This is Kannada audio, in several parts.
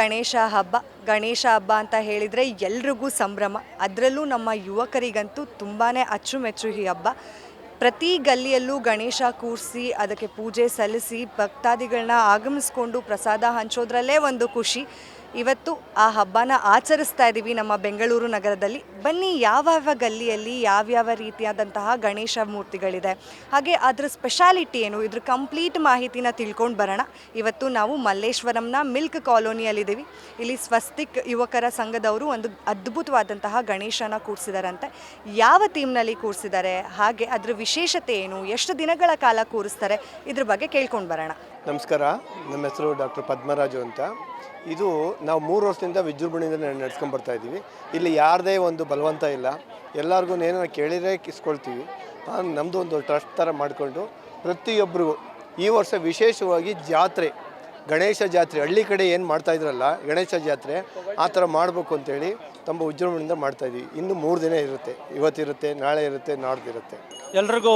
ಗಣೇಶ ಹಬ್ಬ ಗಣೇಶ ಹಬ್ಬ ಅಂತ ಹೇಳಿದರೆ ಎಲ್ರಿಗೂ ಸಂಭ್ರಮ. ಅದರಲ್ಲೂ ನಮ್ಮ ಯುವಕರಿಗಂತೂ ತುಂಬಾ ಅಚ್ಚುಮೆಚ್ಚು ಈ ಹಬ್ಬ. ಪ್ರತಿ ಗಲ್ಲಿಯಲ್ಲೂ ಗಣೇಶ ಕೂರಿಸಿ, ಅದಕ್ಕೆ ಪೂಜೆ ಸಲ್ಲಿಸಿ ಭಕ್ತಾದಿಗಳನ್ನ ಆಗಮಿಸ್ಕೊಂಡು ಪ್ರಸಾದ ಹಂಚೋದ್ರಲ್ಲೇ ಒಂದು ಖುಷಿ. ಇವತ್ತು ಆ ಹಬ್ಬನ ಆಚರಿಸ್ತಾ ಇದ್ದೀವಿ ನಮ್ಮ ಬೆಂಗಳೂರು ನಗರದಲ್ಲಿ. ಬನ್ನಿ, ಯಾವ್ಯಾವ ಗಲ್ಲಿಯಲ್ಲಿ ಯಾವ್ಯಾವ ರೀತಿಯಾದಂತಹ ಗಣೇಶ ಮೂರ್ತಿಗಳಿದೆ? ಹಾಗೆ ಅದರ ಸ್ಪೆಷಾಲಿಟಿ ಏನು? ಇದ್ರ ಕಂಪ್ಲೀಟ್ ಮಾಹಿತಿನ ತಿಳ್ಕೊಂಡು ಬರೋಣ. ಇವತ್ತು ನಾವು ಮಲ್ಲೇಶ್ವರಂನ ಮಿಲ್ಕ್ ಕಾಲೋನಿಯಲ್ಲಿದ್ದೀವಿ. ಇಲ್ಲಿ ಸ್ವಸ್ತಿಕ್ ಯುವಕರ ಸಂಘದವರು ಒಂದು ಅದ್ಭುತವಾದಂತಹ ಗಣೇಶನ ಕೂರಿಸಿದಾರಂತೆ. ಯಾವ ಥೀಮ್ನಲ್ಲಿ ಕೂರಿಸಿದ್ದಾರೆ? ಹಾಗೆ ಅದ್ರ ವಿಶೇಷತೆ ಏನು? ಎಷ್ಟು ದಿನಗಳ ಕಾಲ ಕೂರಿಸ್ತಾರೆ? ಇದ್ರ ಬಗ್ಗೆ ಕೇಳ್ಕೊಂಡು ಬರೋಣ. ನಮಸ್ಕಾರ. ನಮ್ಮ ಹೆಸರು ಡಾಕ್ಟರ್ ಪದ್ಮರಾಜು ಅಂತ. ಇದು ನಾವು ಮೂರು ವರ್ಷದಿಂದ ವಿಜೃಂಭಣೆಯಿಂದ ನಡ್ಸ್ಕೊಂಬರ್ತಾ ಇದ್ದೀವಿ. ಇಲ್ಲಿ ಯಾರದೇ ಒಂದು ಬಲವಂತ ಇಲ್ಲ. ಎಲ್ಲರಿಗೂ ಏನಾರು ಕೇಳಿದರೆ ಇಸ್ಕೊಳ್ತೀವಿ ನಮ್ಮದು ಒಂದು ಟ್ರಸ್ಟ್ ಥರ ಮಾಡಿಕೊಂಡು ಪ್ರತಿಯೊಬ್ಬರಿಗೂ ಈ ವರ್ಷ ವಿಶೇಷವಾಗಿ ಜಾತ್ರೆ, ಗಣೇಶ ಜಾತ್ರೆ, ಹಳ್ಳಿ ಕಡೆ ಏನು ಮಾಡ್ತಾ ಇದ್ರಲ್ಲ, ಗಣೇಶ ಜಾತ್ರೆ, ಆ ಥರ ಮಾಡಬೇಕು ಅಂತೇಳಿ ತುಂಬ ವಿಜೃಂಭಣೆಯಿಂದ ಮಾಡ್ತಾಯಿದ್ದೀವಿ ಇನ್ನು ಮೂರು ದಿನ ಇರುತ್ತೆ. ಇವತ್ತಿರುತ್ತೆ ನಾಳೆ ಇರುತ್ತೆ ನಾಡ್ದಿರುತ್ತೆ ಎಲ್ರಿಗೂ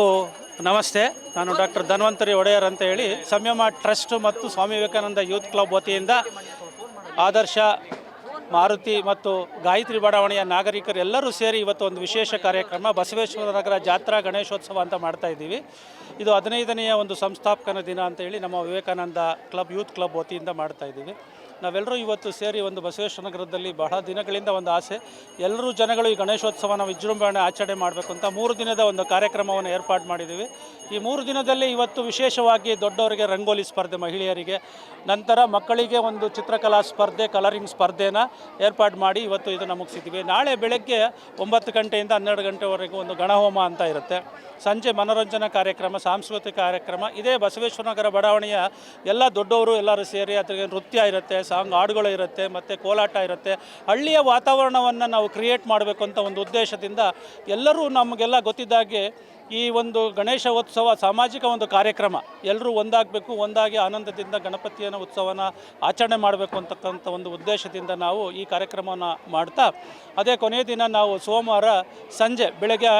ನಮಸ್ತೆ, ನಾನು ಡಾಕ್ಟರ್ ಧನ್ವಂತರಿ ಒಡೆಯರ್ ಅಂತ ಹೇಳಿ ಸಂಯಮ ಟ್ರಸ್ಟ್ ಮತ್ತು ಸ್ವಾಮಿ ವಿವೇಕಾನಂದ ಯೂತ್ ಕ್ಲಬ್ ವತಿಯಿಂದ ಆದರ್ಶ ಮಾರುತಿ ಮತ್ತು ಗಾಯತ್ರಿ ಬಡಾವಣೆಯ ನಾಗರಿಕರು ಎಲ್ಲರೂ ಸೇರಿ ಇವತ್ತು ಒಂದು ವಿಶೇಷ ಕಾರ್ಯಕ್ರಮ ಬಸವೇಶ್ವರ ನಗರ ಜಾತ್ರಾ ಗಣೇಶೋತ್ಸವ ಅಂತ ಮಾಡ್ತಾ ಇದ್ದೀವಿ. ಇದು ಹದಿನೈದನೆಯ ಒಂದು ಸಂಸ್ಥಾಪಕನ ದಿನ ಅಂತ ಹೇಳಿ ನಮ್ಮ ವಿವೇಕಾನಂದ ಕ್ಲಬ್, ಯೂತ್ ಕ್ಲಬ್ ವತಿಯಿಂದ ಮಾಡ್ತಾ ಇದ್ದೀವಿ. ನಾವೆಲ್ಲರೂ ಇವತ್ತು ಸೇರಿ ಒಂದು ಬಸವೇಶ್ವರ ನಗರದಲ್ಲಿ ಬಹಳ ದಿನಗಳಿಂದ ಒಂದು ಆಸೆ. ಎಲ್ಲರೂ ಜನಗಳು ಈ ಗಣೇಶೋತ್ಸವನ ವಿಜೃಂಭಣೆ ಆಚರಣೆ ಮಾಡಬೇಕು ಅಂತ ಮೂರು ದಿನದ ಒಂದು ಕಾರ್ಯಕ್ರಮವನ್ನು ಏರ್ಪಾಡು ಮಾಡಿದ್ದೀವಿ. ಈ ಮೂರು ದಿನದಲ್ಲಿ ಇವತ್ತು ವಿಶೇಷವಾಗಿ ದೊಡ್ಡವರಿಗೆ ರಂಗೋಲಿ ಸ್ಪರ್ಧೆ, ಮಹಿಳೆಯರಿಗೆ, ನಂತರ ಮಕ್ಕಳಿಗೆ ಒಂದು ಚಿತ್ರಕಲಾ ಸ್ಪರ್ಧೆ, ಕಲರಿಂಗ್ ಸ್ಪರ್ಧೆನ ಏರ್ಪಾಡು ಮಾಡಿ ಇವತ್ತು ಇದನ್ನು ಮುಗಿಸಿದ್ದೀವಿ. ನಾಳೆ ಬೆಳಗ್ಗೆ ಒಂಬತ್ತು ಗಂಟೆಯಿಂದ ಹನ್ನೆರಡು ಗಂಟೆವರೆಗೂ ಒಂದು ಗಣಹೋಮ ಅಂತ ಇರುತ್ತೆ. ಸಂಜೆ ಮನೋರಂಜನಾ ಕಾರ್ಯಕ್ರಮ, ಸಾಂಸ್ಕೃತಿಕ ಕಾರ್ಯಕ್ರಮ. ಇದೇ ಬಸವೇಶ್ವರ ನಗರ ಬಡಾವಣೆಯ ಎಲ್ಲ ದೊಡ್ಡವರು ಎಲ್ಲರೂ ಸೇರಿ ಅದಕ್ಕೆ ನೃತ್ಯ ಇರುತ್ತೆ ಸಾಂಗ್ ಹಾಡುಗಳು ಇರುತ್ತೆ, ಮತ್ತು ಕೋಲಾಟ ಇರುತ್ತೆ. ಹಳ್ಳಿಯ ವಾತಾವರಣವನ್ನು ನಾವು ಕ್ರಿಯೇಟ್ ಮಾಡಬೇಕು ಅಂತ ಒಂದು ಉದ್ದೇಶದಿಂದ ಎಲ್ಲರೂ ನಮಗೆಲ್ಲ ಗೊತ್ತಿದ್ದಾಗೆ ಈ ಒಂದು ಗಣೇಶ ಉತ್ಸವ ಸಾಮಾಜಿಕ ಒಂದು ಕಾರ್ಯಕ್ರಮ. ಎಲ್ಲರೂ ಒಂದಾಗಬೇಕು, ಒಂದಾಗಿ ಆನಂದದಿಂದ ಗಣಪತಿಯನ್ನು ಉತ್ಸವನ ಆಚರಣೆ ಮಾಡಬೇಕು ಅಂತಕ್ಕಂಥ ಒಂದು ಉದ್ದೇಶದಿಂದ ನಾವು ಈ ಕಾರ್ಯಕ್ರಮವನ್ನು ಮಾಡ್ತಾ, ಅದೇ ಕೊನೆಯ ದಿನ ನಾವು ಸೋಮವಾರ ಸಂಜೆ ಬೆಳಗ್ಗೆ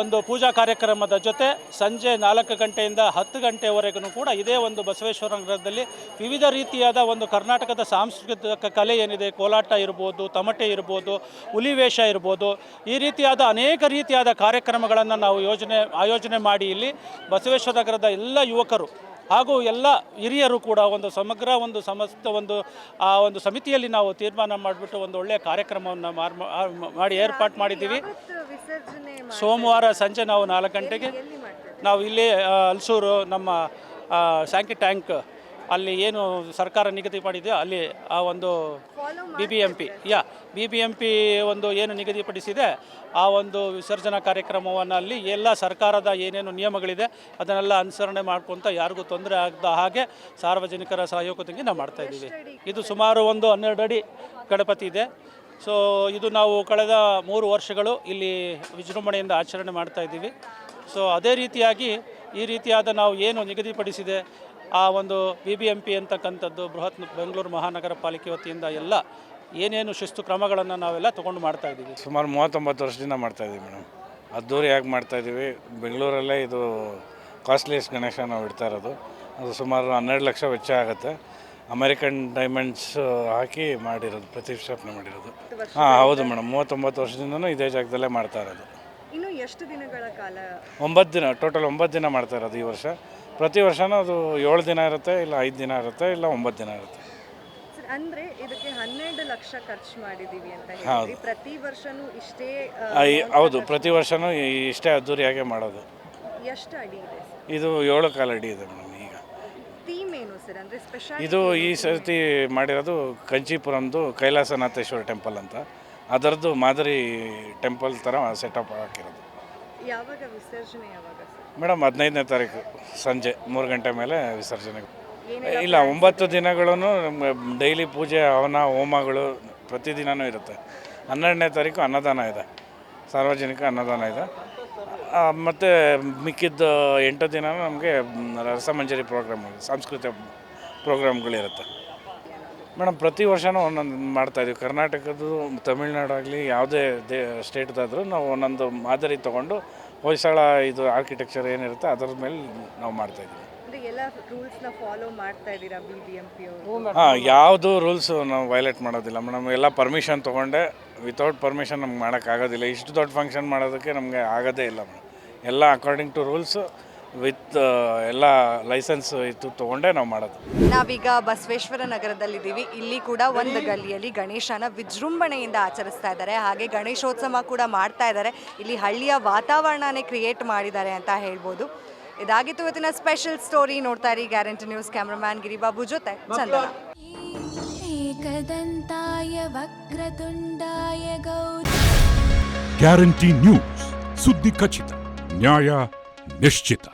ಒಂದು ಪೂಜಾ ಕಾರ್ಯಕ್ರಮದ ಜೊತೆ ಸಂಜೆ ನಾಲ್ಕು ಗಂಟೆಯಿಂದ ಹತ್ತು ಗಂಟೆವರೆಗೂ ಕೂಡ ಇದೇ ಒಂದು ಬಸವೇಶ್ವರ ನಗರದಲ್ಲಿ ವಿವಿಧ ರೀತಿಯಾದ ಒಂದು ಕರ್ನಾಟಕದ ಸಾಂಸ್ಕೃತಿಕ ಕಲೆ ಏನಿದೆ, ಕೋಲಾಟ ಇರ್ಬೋದು, ತಮಟೆ ಇರ್ಬೋದು ಹುಲಿವೇಷ ಇರ್ಬೋದು, ಈ ರೀತಿಯಾದ ಅನೇಕ ರೀತಿಯಾದ ಕಾರ್ಯಕ್ರಮಗಳನ್ನು ನಾವು ಯೋಜನೆ ಆಯೋಜನೆ ಮಾಡಿ ಇಲ್ಲಿ ಬಸವೇಶ್ವರ ನಗರದ ಎಲ್ಲ ಯುವಕರು ಹಾಗೂ ಎಲ್ಲ ಹಿರಿಯರು ಕೂಡ ಒಂದು ಸಮಗ್ರ ಒಂದು ಸಮಸ್ತ ಒಂದು ಆ ಒಂದು ಸಮಿತಿಯಲ್ಲಿ ನಾವು ತೀರ್ಮಾನ ಮಾಡಿಬಿಟ್ಟು ಒಂದು ಒಳ್ಳೆಯ ಕಾರ್ಯಕ್ರಮವನ್ನು ಮಾರ್ ಮಾಡಿ ಏರ್ಪಾಟ್ ಮಾಡಿದ್ದೀವಿ. ಸೋಮವಾರ ಸಂಜೆ ನಾವು ನಾಲ್ಕು ಗಂಟೆಗೆ ನಾವು ಇಲ್ಲಿ ಅಲ್ಸೂರು ಹಲ್ಸೂರು ನಮ್ಮ ಸ್ಯಾಂಕಿ ಟ್ಯಾಂಕ್ ಅಲ್ಲಿ ಏನು ಸರ್ಕಾರ ನಿಗದಿ ಮಾಡಿದೆ ಅಲ್ಲಿ ಆ ಒಂದು ಬಿ ಬಿ ಎಂ ಪಿ ಯಾ ಬಿ ಬಿ ಎಂ ಪಿ ಒಂದು ಏನು ನಿಗದಿಪಡಿಸಿದೆ ಆ ಒಂದು ವಿಸರ್ಜನಾ ಕಾರ್ಯಕ್ರಮವನ್ನು ಅಲ್ಲಿ ಎಲ್ಲ ಸರ್ಕಾರದ ಏನೇನು ನಿಯಮಗಳಿದೆ ಅದನ್ನೆಲ್ಲ ಅನುಸರಣೆ ಮಾಡ್ಕೊತ ಯಾರಿಗೂ ತೊಂದರೆ ಆಗದ ಹಾಗೆ ಸಾರ್ವಜನಿಕರ ಸಹಯೋಗದೊಂದಿಗೆ ನಾವು ಮಾಡ್ತಾ ಇದ್ದೀವಿ. ಇದು ಸುಮಾರು ಒಂದು ಹನ್ನೆರಡು ಅಡಿ ಗಣಪತಿ ಇದೆ. ಸೊ ಇದು ನಾವು ಕಳೆದ ಮೂರು ವರ್ಷಗಳು ಇಲ್ಲಿ ವಿಜೃಂಭಣೆಯಿಂದ ಆಚರಣೆ ಮಾಡ್ತಾ ಇದ್ದೀವಿ. ಸೊ ಅದೇ ರೀತಿಯಾಗಿ ಈ ರೀತಿಯಾದ ನಾವು ಏನು ನಿಗದಿಪಡಿಸಿದೆ ಆ ಒಂದು ಬಿ ಬಿ ಎಂ ಪಿ ಅಂತಕ್ಕಂಥದ್ದು ಬೃಹತ್ ಬೆಂಗಳೂರು ಮಹಾನಗರ ಪಾಲಿಕೆ ವತಿಯಿಂದ ಎಲ್ಲ ಏನೇನು ಶಿಸ್ತು ಕ್ರಮಗಳನ್ನು ನಾವೆಲ್ಲ ತೊಗೊಂಡು ಮಾಡ್ತಾ ಇದ್ದೀವಿ. ಸುಮಾರು ಮೂವತ್ತೊಂಬತ್ತು ವರ್ಷದಿಂದ ಮಾಡ್ತಾ ಇದ್ದೀವಿ ಮೇಡಮ್. ಅದ್ದೂರಿಯಾಗಿ ಮಾಡ್ತಾ ಇದ್ದೀವಿ ಬೆಂಗಳೂರಲ್ಲೇ ಇದು ಕಾಸ್ಟ್ಲಿಯಸ್ಟ್ ಗಣೇಶ ನಾವು ಇಡ್ತಾ ಇರೋದು. ಅದು ಸುಮಾರು ಹನ್ನೆರಡು ಲಕ್ಷ ವೆಚ್ಚ ಆಗುತ್ತೆ. ಅಮೆರಿಕನ್ ಡೈಮಂಡ್ಸ್ ಹಾಕಿ ಮಾಡಿರೋದು ಪ್ರತಿಷ್ಠಾಪನೆ ಮಾಡಿರೋದು. ಹಾಂ ಹೌದು ಮೇಡಮ್. ಮೂವತ್ತೊಂಬತ್ತು ವರ್ಷದಿಂದನೂ ಇದೇ ಜಾಗದಲ್ಲೇ ಮಾಡ್ತಾ ಇರೋದು. ಇನ್ನು ಎಷ್ಟು ದಿನಗಳ ಕಾಲ? ಒಂಬತ್ತು ದಿನ ಟೋಟಲ್ ಒಂಬತ್ತು ದಿನ ಮಾಡ್ತಾ ಇರೋದು ಈ ವರ್ಷ. ಪ್ರತಿ ವರ್ಷನೂ ಅದು ಏಳು ದಿನ ಇರುತ್ತೆ ಇಲ್ಲ ಐದು ದಿನ ಇರುತ್ತೆ ಇಲ್ಲ ಒಂಬತ್ತು ದಿನ ಇರುತ್ತೆ. ಅಂದ್ರೆ ಇದಕ್ಕೆ ಹನ್ನೆರಡು ಲಕ್ಷ ಖರ್ಚು ಮಾಡಿದೀವಿ ಅಂತ ಹೌದು. ಹೇಳಿದ್ರಿ ಪ್ರತಿ ವರ್ಷನೂ ಇಷ್ಟೇ ಆ, ಆ, ಈ- ಹೌದು ಪ್ರತಿ ವರ್ಷವೂ ಇಷ್ಟೇ ಅದ್ದೂರಿಯಾಗೆ ಮಾಡೋದು. ಎಷ್ಟು ಅಡಿ ಇದೆ ಇದು ಏಳು ಕಾಲು ಅಡಿ ಇದೆ ಮೇಡಮ್ ಈಗ. ಥೀಮ್ ಏನು ಸರ್? ಅಂದ್ರೆ ಸ್ಪೆಷಲ್ ಇದು ಈ ಸರ್ತಿ ಮಾಡಿರೋದು ಕಂಚೀಪುರಂದು ಕೈಲಾಸನಾಥೇಶ್ವರ ಟೆಂಪಲ್ ಅಂತ. ಅದರದ್ದು ಮಾದರಿ ಟೆಂಪಲ್ ಥರ ಸೆಟಪ್ ಹಾಕಿರೋದು. ಯಾವಾಗ ವಿಸರ್ಜನೆ ಯಾವಾಗ ಸರ್? ಮೇಡಮ್ ಹದಿನೈದನೇ ತಾರೀಕು ಸಂಜೆ ಮೂರು ಗಂಟೆ ಮೇಲೆ ವಿಸರ್ಜನೆ ಇಲ್ಲ ಒಂಬತ್ತು ದಿನಗಳೂ ಡೈಲಿ ಪೂಜೆ ಹವನ ಹೋಮಗಳು ಪ್ರತಿದಿನವೂ ಇರುತ್ತೆ. ಹನ್ನೆರಡನೇ ತಾರೀಕು ಅನ್ನದಾನ ಇದೆ. ಸಾರ್ವಜನಿಕ ಅನ್ನದಾನ ಇದೆ. ಮತ್ತು ಮಿಕ್ಕಿದ್ದು ಎಂಟು ದಿನ ನಮಗೆ ರಸಮಂಜರಿ ಪ್ರೋಗ್ರಾಮ್ ಸಾಂಸ್ಕೃತಿಕ ಪ್ರೋಗ್ರಾಮ್ಗಳಿರುತ್ತೆ. ಮೇಡಮ್ ಪ್ರತಿ ವರ್ಷವೂ ಒಂದೊಂದು ಮಾಡ್ತಾಯಿದ್ದೀವಿ ಕರ್ನಾಟಕದ್ದು ತಮಿಳ್ನಾಡು ಆಗಲಿ ಯಾವುದೇ ದೇ ಸ್ಟೇಟ್ದಾದರೂ ನಾವು ಒಂದೊಂದು ಮಾದರಿ ತೊಗೊಂಡು ಹೊಯ್ಸಳ ಇದು ಆರ್ಕಿಟೆಕ್ಚರ್ ಏನಿರುತ್ತೆ ಅದರ ಮೇಲೆ ನಾವು ಮಾಡ್ತಾಯಿದ್ದೀವಿ ಮಾಡ್ತಾ ಪಿ ಹಾಂ ಯಾವುದು ರೂಲ್ಸು ನಾವು ವೈಲೇಟ್ ಮಾಡೋದಿಲ್ಲ. ಮೇಡಮ್ ಎಲ್ಲ ಪರ್ಮಿಷನ್ ತೊಗೊಂಡೆ. ವಿತೌಟ್ ಪರ್ಮಿಷನ್ ನಮ್ಗೆ ಮಾಡೋಕ್ಕಾಗೋದಿಲ್ಲ. ಇಷ್ಟು ದೊಡ್ಡ ಫಂಕ್ಷನ್ ಮಾಡೋದಕ್ಕೆ ನಮಗೆ ಆಗೋದೇ ಇಲ್ಲ ಮೇಡಮ್. ಎಲ್ಲ ಅಕಾರ್ಡಿಂಗ್ ಟು ರೂಲ್ಸು ವಿತ್ ಎಲ್ಲ ಲೈಸೆನ್ಸ್ ಇತ್ತು ತೊಗೊಂಡೇ ನಾವು ಮಾಡೋದು. ನಾವೀಗ ಬಸವೇಶ್ವರ ನಗರದಲ್ಲಿದ್ದೀವಿ. ಇಲ್ಲಿ ಕೂಡ ಒಂದು ಗಲ್ಲಿಯಲ್ಲಿ ಗಣೇಶನ ವಿಜೃಂಭಣೆಯಿಂದ ಆಚರಿಸ್ತಾ ಇದ್ದಾರೆ. ಹಾಗೆ ಗಣೇಶೋತ್ಸವ ಕೂಡ ಮಾಡ್ತಾ ಇದ್ದಾರೆ. ಇಲ್ಲಿ ಹಳ್ಳಿಯ ವಾತಾವರಣನೇ ಕ್ರಿಯೇಟ್ ಮಾಡಿದ್ದಾರೆ ಅಂತ ಹೇಳ್ಬೋದು. ಇದಾಗಿತ್ತು ಇವತ್ತಿನ ಸ್ಪೆಷಲ್ ಸ್ಟೋರಿ ನೋಡ್ತಾ ಇರಿ ಗ್ಯಾರಂಟಿ ನ್ಯೂಸ್ ಕ್ಯಾಮ್ರಾಮ್ಯಾನ್ ಗಿರಿಬಾಬು ಜೊತೆ ಚಂದ್ರಾಯ ವಕ್ರತುಂಡಾಯ ಗೌರಿ. ಗ್ಯಾರಂಟಿ ನ್ಯೂಸ್ ಸುದ್ದಿ ಖಚಿತ ನ್ಯಾಯ ನಿಶ್ಚಿತ.